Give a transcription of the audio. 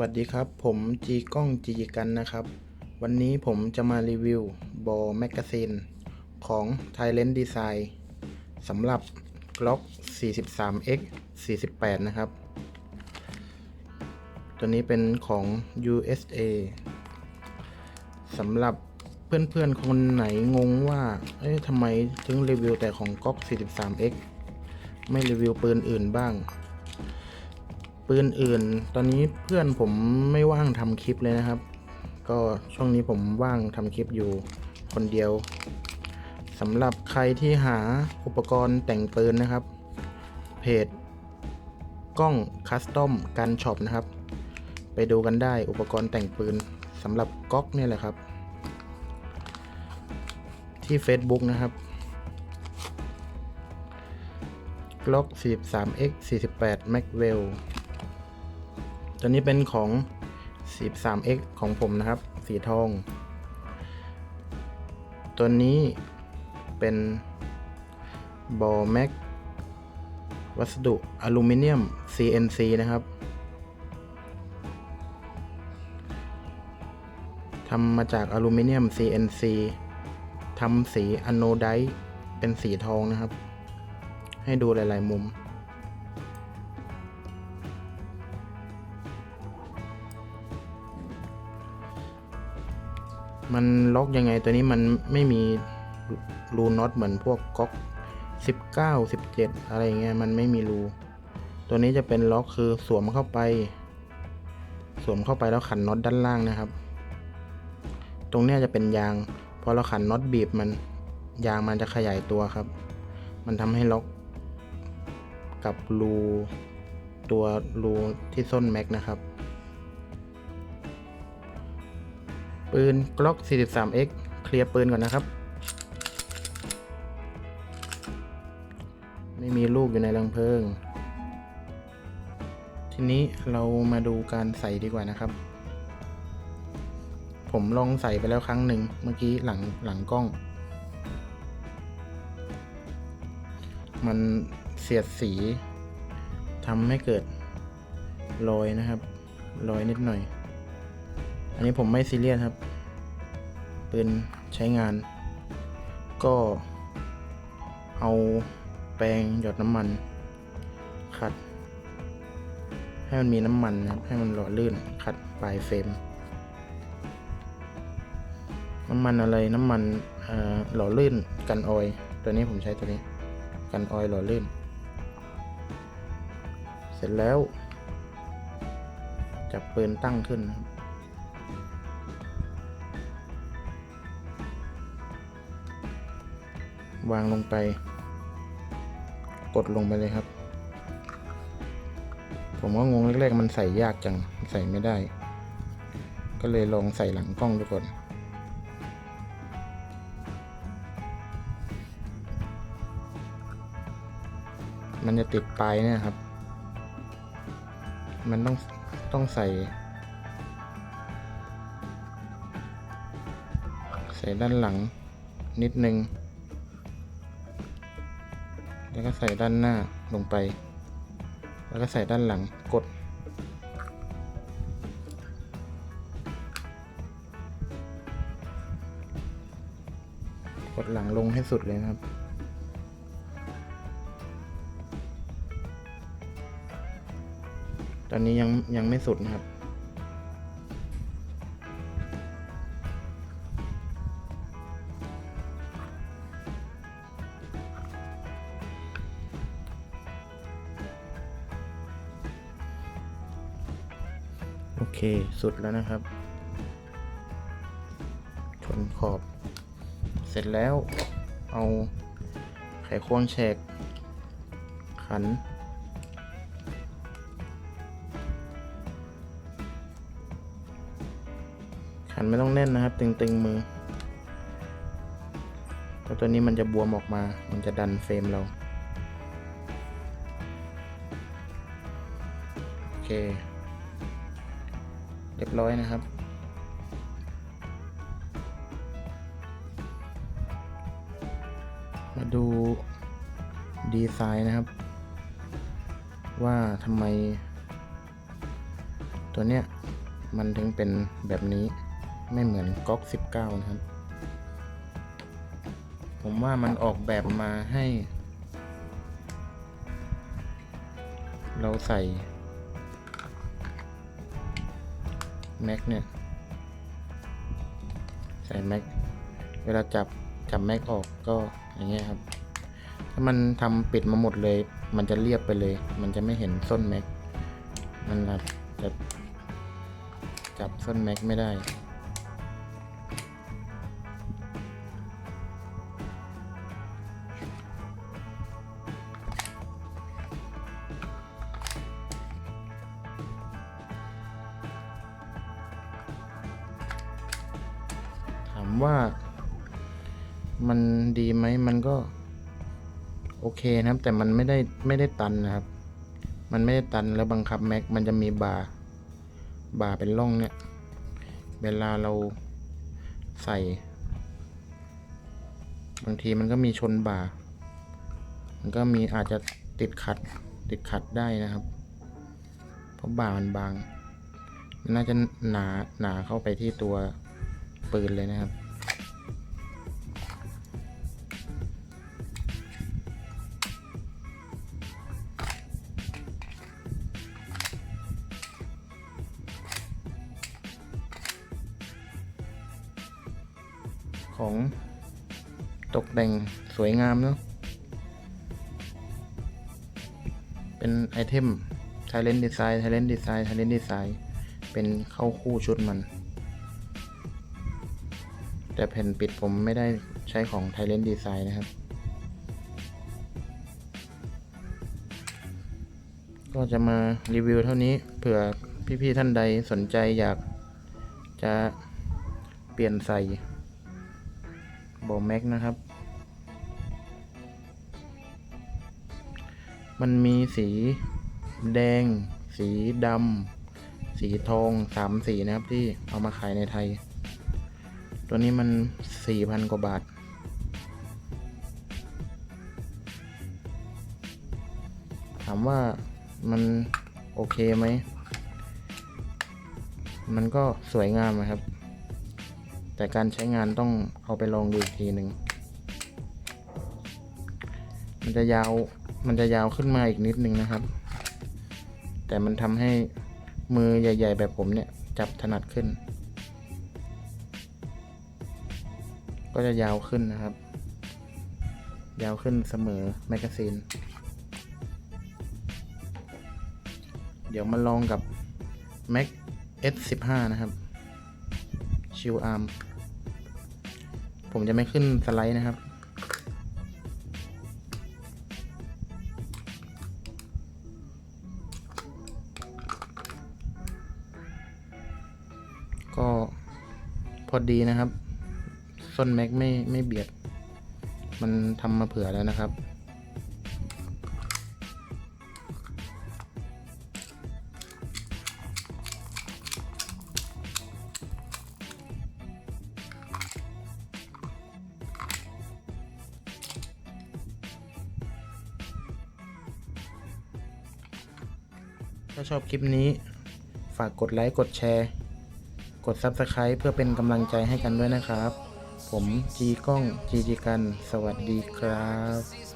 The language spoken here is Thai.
วัสดีครับ ผมจีก้องจีกันนะครับ วันนี้ผมจะมารีวิวบอแมกกาซีนของ Thailand Design สำหรับ Glock 43x 48 นะครับ ตัวนี้เป็นของ USA สำหรับเพื่อนๆ คนไหนงงว่า เอ๊ะทำไมถึงรีวิวแต่ของ Glock 43x ไม่รีวิวปืนอื่นบ้าง ปืนอื่น ตอนนี้เพื่อนผมไม่ว่างทำคลิปเลยนะครับ ก็ช่วงนี้ผมว่างทำคลิปอยู่คนเดียวสำหรับใครที่หาอุปกรณ์แต่งปืนนะครับ เพจกล้องคัสตอมกันช็อปนะครับ ไปดูกันได้อุปกรณ์แต่งปืนสำหรับก๊อกเนี่ยแหละครับ ที่ Facebook นะครับ Glock 43x 48 Maxwell ตัวนี้เป็นของ 13x ของผมนะครับ สีทอง ตัวนี้เป็นบอแม็กวัสดุอลูมิเนียม CNC นะครับทำมาจากอลูมิเนียม CNC ทำสีอโนไดเป็นสีทองนะครับ ให้ดูหลาย ๆ มุม มันล็อกยังไงตัวนี้มันไม่มีรูน็อตเหมือนพวกก๊อก 19 17 อะไรเงี้ยมันไม่มีรู ตัวนี้จะเป็นล็อกคือสวมเข้าไป สวมเข้าไปแล้วขันน็อตด้านล่างนะครับ ตรงเนี้ยจะเป็นยางพอเราขันน็อตบีบมันยางมันจะขยายตัวครับ มันทำให้ล็อกกับรูตัวรูที่ส้นแม็กนะครับ ปืน Glock 43x เคลียร์ปืนก่อนนะครับ ไม่มีลูกอยู่ในรังเพลิง ทีนี้เรามาดูการใส่ดีกว่านะครับ ผมลองใส่ไปแล้วครั้งหนึ่งเมื่อกี้หลังหลังกล้อง มันเสียดสีทำให้เกิดรอยนะครับ รอยนิดหน่อย อันนี้ผมไม่ซีเรียสครับ ปืนใช้งาน ก็เอาแปรงหยดน้ำมัน ขัด ให้มันมีน้ำมันนะครับ ให้มันหล่อลื่น ขัดปลายเฟรม น้ำมันอะไร น้ำมันหล่อลื่นกันออย ตัวนี้ผมใช้ตัวนี้ กันออยหล่อลื่น เสร็จแล้ว จับปืนตั้งขึ้นนะครับ วางลงไป กดลงไปเลยครับ ผมก็งงแรกๆมันใส่ยากจังใส่ไม่ได้ ก็เลยลองใส่หลังกล้องดูก่อนมันจะติดปลายเนี่ยครับ มันต้องต้องใส่ ใส่ด้านหลังนิดนึง แล้วก็ใส่ด้านหน้าลงไป แล้วก็ใส่ด้านหลังกด กดหลังลงให้สุดเลยนะครับตอนนี้ยังยังไม่สุดนะครับ อเค สุดแล้วนะครับ ชนขอบ เสร็จแล้ว เอาไขควงแฉก ขัน ขันไม่ต้องแน่นนะครับ ตึงๆมือเพราะตัวนี้มันจะบวมออกมา มันจะดันเฟรมเรา โอเค ร้อยนะครับ มาดูดีไซน์นะครับ ว่าทำไม ตัวเนี้ยมันถึงเป็นแบบนี้ไม่เหมือนก๊อก 19 นะครับ ผมว่ามันออกแบบมาให้ เราใส่ แม็กเนี่ย ใส่แม็ก เวลาจับจับแม็กออกก็อย่างเงี้ยครับ ถ้ามันทำปิดมาหมดเลย มันจะเรียบไปเลย มันจะไม่เห็นส้นแม็ก มันอาจจะจับส้นแม็กไม่ได้ ว่ามันดีไหมมันก็ โอเคนะครับ แต่มันไม่ได้ไม่ได้ตันนะครับ มันไม่ได้ตันแล้วบังคับแม็กมันจะมีบาร์บาร์เป็นร่องเนี่ย เวลาเราใส่ บางทีมันก็มีชนบาร์มันก็มีอาจจะติดขัดติดขัดได้นะครับ เพราะบาร์มันบาง น่าจะหนาหนาเข้าไปที่ตัวปืนเลยนะครับ ของตกแต่งสวยงามเนาะเป็นไอเทม Talent Design Talent Design Talent Design เป็นเข้าคู่ชุดมัน แต่แผ่นปิดผมไม่ได้ใช้ของ Talent Design นะครับ ก็จะมารีวิวเท่านี้เผื่อพี่ ๆ ท่านใดสนใจอยากจะเปลี่ยนใส่ บอแม็กนะครับ มันมีสีแดง สีดำ สีทองสามสีนะครับที่เอามาขายในไทย ตัวนี้มันสี่พันกว่าบาท ถามว่ามันโอเคไหม มันก็สวยงามนะครับ แต่การใช้งานต้องเอาไปลองดูอีกทีหนึ่งมันจะยาวมันจะยาวขึ้นมาอีกนิดนึงนะครับ แต่มันทำให้มือใหญ่ ๆ แบบผมเนี่ย จับถนัดขึ้น ก็จะยาวขึ้นนะครับ ยาวขึ้นเสมอแมกกาซีน เดี๋ยวมาลองกับ Mac S15 นะครับ ชิวอาร์มผมจะไม่ขึ้นสไลด์นะครับ ก็พอดีนะครับส้นแม็กไม่ไม่เบียด มันทำมาเผื่อแล้วนะครับ ถ้าชอบคลิปนี้ ฝากกดไลค์ กดแชร์ กด Subscribe เพื่อเป็นกำลังใจให้กันด้วยนะครับ ผมจีก้องจีจีกัน สวัสดีครับ